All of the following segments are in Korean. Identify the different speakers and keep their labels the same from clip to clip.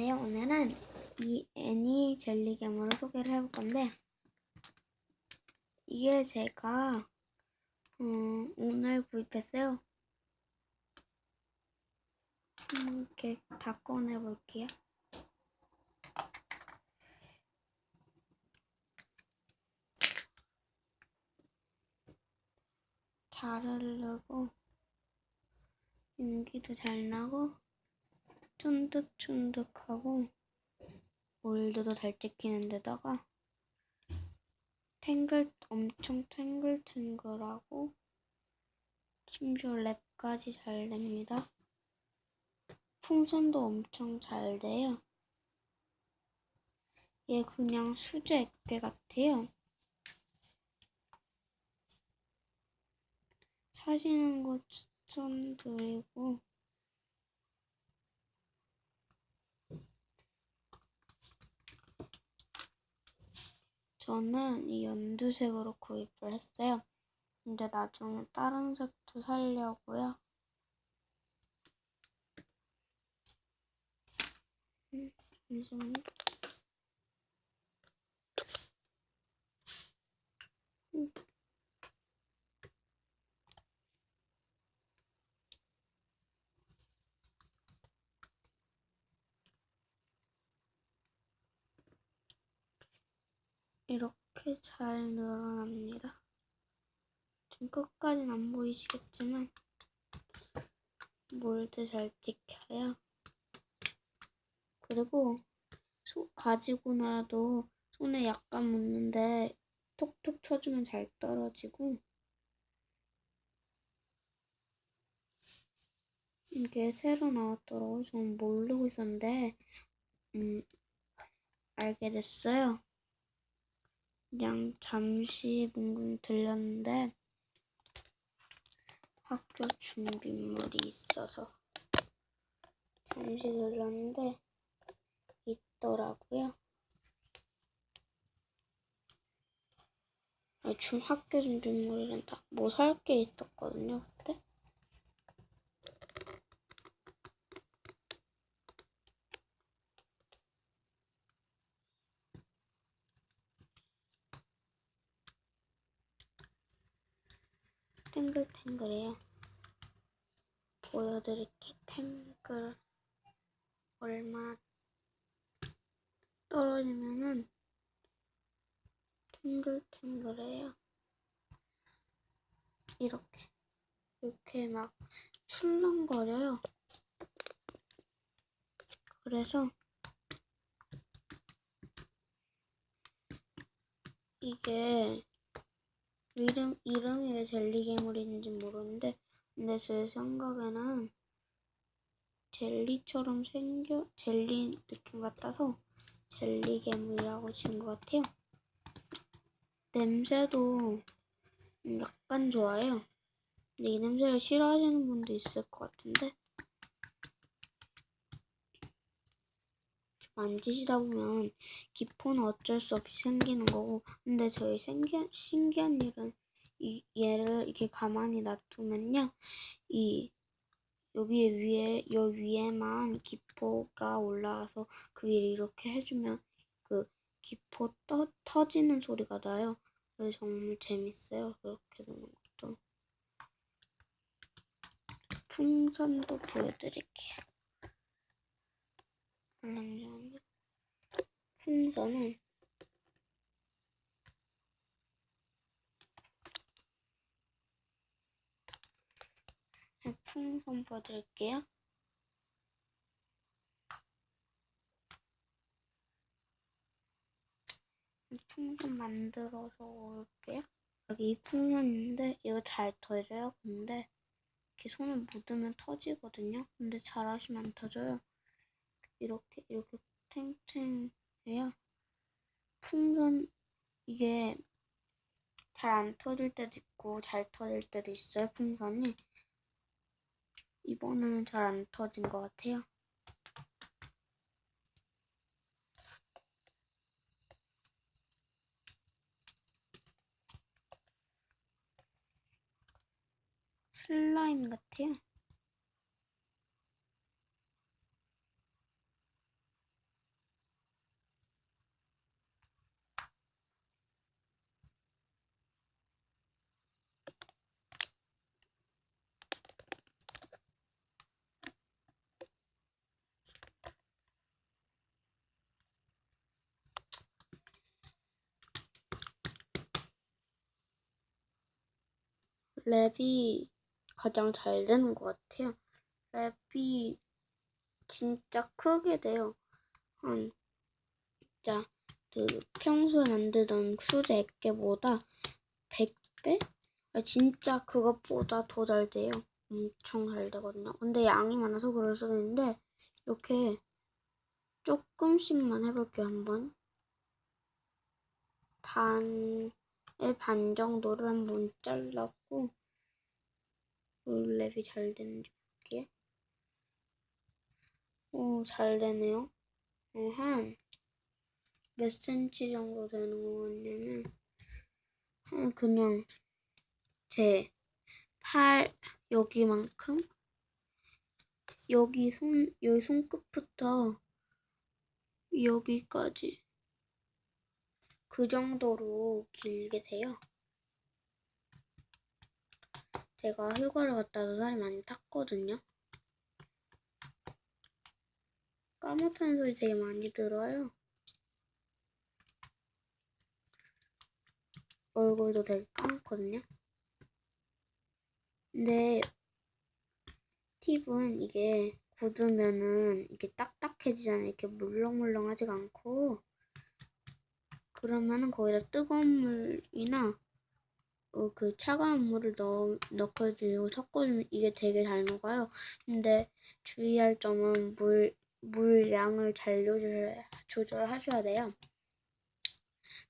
Speaker 1: 네, 오늘은 이 애니 젤리 괴물을 소개를 해볼 건데 이게 제가 음, 오늘 구입했어요. 음, 이렇게 다 꺼내 볼게요. 잘 흐르고 윤기도 잘 나고 쫀득쫀득하고 몰드도 잘 찍히는 데다가 탱글 엄청 탱글탱글하고 심지어 랩까지 잘 냅니다. 풍선도 엄청 잘 돼요. 얘 그냥 수제 액괴 같아요. 사시는 거 추천드리고 저는 이 연두색으로 구입을 했어요. 근데 나중에 다른 색도 살려고요. 음, 잠시만요. 음. 이렇게 잘 늘어납니다. 좀 끝까지는 안 보이시겠지만 몰드 잘 찍혀요. 그리고 소, 가지고 나도 손에 약간 묻는데 톡톡 쳐주면 잘 떨어지고 이게 새로 나왔더라고요. 저는 모르고 있었는데 음, 알게 됐어요. 그냥 잠시 뭉금 들렸는데 학교 준비물이 있어서 잠시 들렸는데 있더라고요. 중 학교 준비물이란 다 뭐 살 게 있었거든요 그때. 탱글탱글해요. 보여드릴게 탱글 얼마 떨어지면은 탱글탱글해요. 이렇게 이렇게 막 출렁거려요. 그래서 이게 이름, 이름이 왜 젤리 괴물인지 모르는데, 근데 제 생각에는 젤리처럼 생겨, 젤리 느낌 같아서 젤리 괴물이라고 지은 것 같아요. 냄새도 약간 좋아요. 근데 이 냄새를 싫어하시는 분도 있을 것 같은데, 만지시다 보면 기포는 어쩔 수 없이 생기는 거고 근데 저희 신기한, 신기한 일은 이 얘를 이렇게 가만히 놔두면요 이 여기 위에 여 위에만 기포가 올라와서 그 위를 이렇게 해주면 그 기포 떠, 터지는 소리가 나요. 그래서 정말 재밌어요. 그렇게 되는 것도. 풍선도 보여드릴게요. 잠시만요. 풍선은 풍선 보여드릴게요. 풍선 만들어서 올게요. 여기 이 풍선 있는데 이거 잘 터져요. 근데 이렇게 손을 묻으면 터지거든요. 근데 잘 하시면 안 터져요. 이렇게 이렇게 탱탱해요. 풍선 이게 잘 안 터질 때도 있고 잘 터질 때도 있어요. 풍선이 이번에는 잘 안 터진 것 같아요. 슬라임 같아요. 랩이 가장 잘 되는 것 같아요. 랩이 진짜 크게 돼요. 한 진짜 그 평소에 만들던 수제 액계보다 100배? 아, 진짜 그것보다 더 잘 돼요. 엄청 잘 되거든요. 근데 양이 많아서 그럴 수도 있는데 이렇게 조금씩만 해볼게요. 한번 반의 반 정도를 한번 잘랐고 랩이 잘 되는지 볼게요. 오, 잘 되네요. 어, 한몇 센치 정도 되는 것 같냐면 한 그냥 제 팔 여기만큼 여기 손 여기 손끝부터 여기까지 그 정도로 길게 돼요. 제가 휴가를 갔다 살이 많이 탔거든요. 까맣다는 소리 되게 많이 들어요. 얼굴도 되게 까맣거든요. 근데 팁은 이게 굳으면은 이게 딱딱해지잖아요. 이렇게 물렁물렁하지가 않고 그러면은 거기다 뜨거운 물이나 어, 그 차가운 물을 넣, 넣어주고 섞어주면 이게 되게 잘 녹아요. 근데 주의할 점은 물, 물 양을 잘 조절, 조절하셔야 돼요.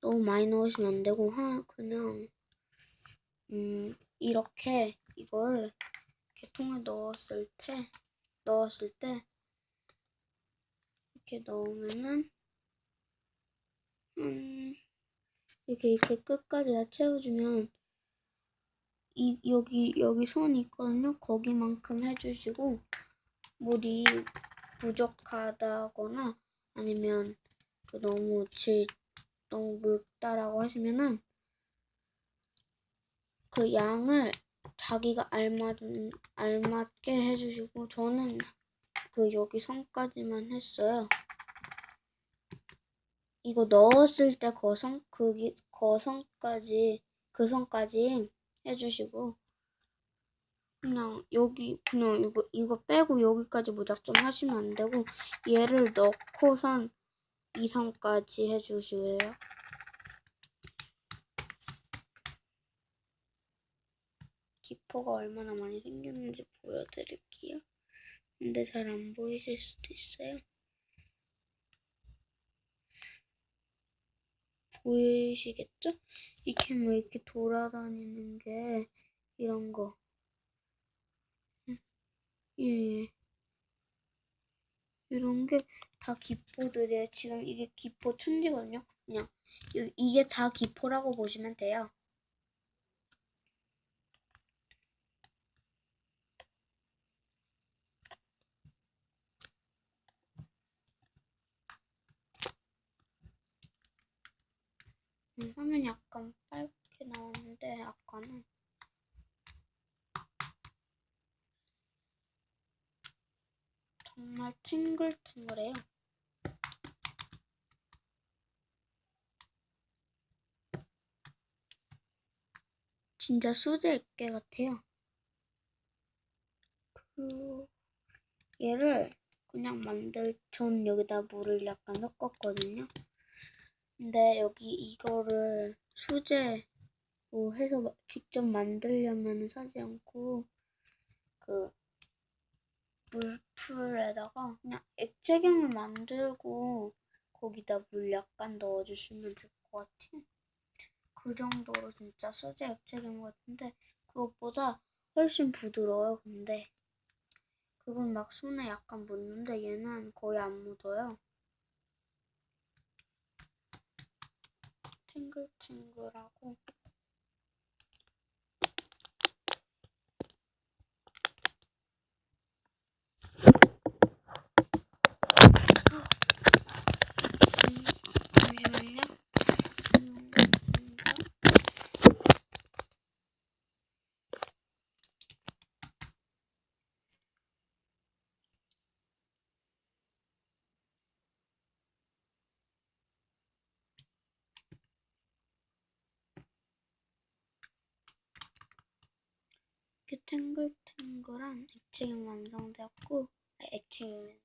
Speaker 1: 너무 많이 넣으시면 안 되고, 하, 그냥, 음, 이렇게 이걸 이렇게 통에 넣었을 때, 넣었을 때, 이렇게 넣으면은, 음, 이렇게 이렇게 끝까지 다 채워주면 이 여기 여기 선이 있거든요. 거기만큼 해주시고 물이 부족하다거나 아니면 그 너무 질 너무 묽다라고 하시면은 그 양을 자기가 알맞은 알맞게 해주시고 저는 그 여기 선까지만 했어요. 이거 넣었을 때 거성 그기 거성까지 그 선까지 해주시고 그냥 여기 그냥 이거 이거 빼고 여기까지 무작정 하시면 안 되고 얘를 넣고선 이 선까지 해주시고요. 기포가 얼마나 많이 생겼는지 보여드릴게요. 근데 잘 안 보이실 수도 있어요. 보이시겠죠? 이렇게 뭐 이렇게 돌아다니는 게 이런 거. 예, 예. 이런 게 다 기포들이에요. 지금 이게 기포 천지거든요. 그냥 이- 이게 다 기포라고 보시면 돼요. 음, 화면이 약간 빨갛게 나왔는데 아까는 정말 탱글탱글해요. 진짜 수제 액계 같아요. 그 얘를 그냥 만들 전 여기다 물을 약간 섞었거든요. 근데 여기 이거를 수제로 해서 마- 직접 만들려면 사지 않고 그 물풀에다가 그냥 액체경을 만들고 거기다 물 약간 넣어주시면 될 것 같아요. 그 정도로 진짜 수제 액체경 같은데 그것보다 훨씬 부드러워요. 근데 그건 막 손에 약간 묻는데 얘는 거의 안 묻어요. 탱글탱글하고 음, 잠시만요. 음, 이거. 이렇게 탱글탱글한 액체가 완성되었고 아, 액체는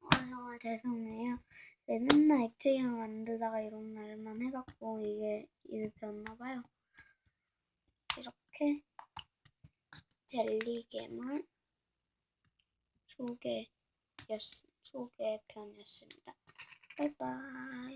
Speaker 1: 어, 정말 죄송해요. 네, 맨날 액체를 만들다가 이런 날만 해갖고 이게 입에 배웠나봐요. 이렇게 젤리 괴물 소개였 소개편이었습니다. 바이바이.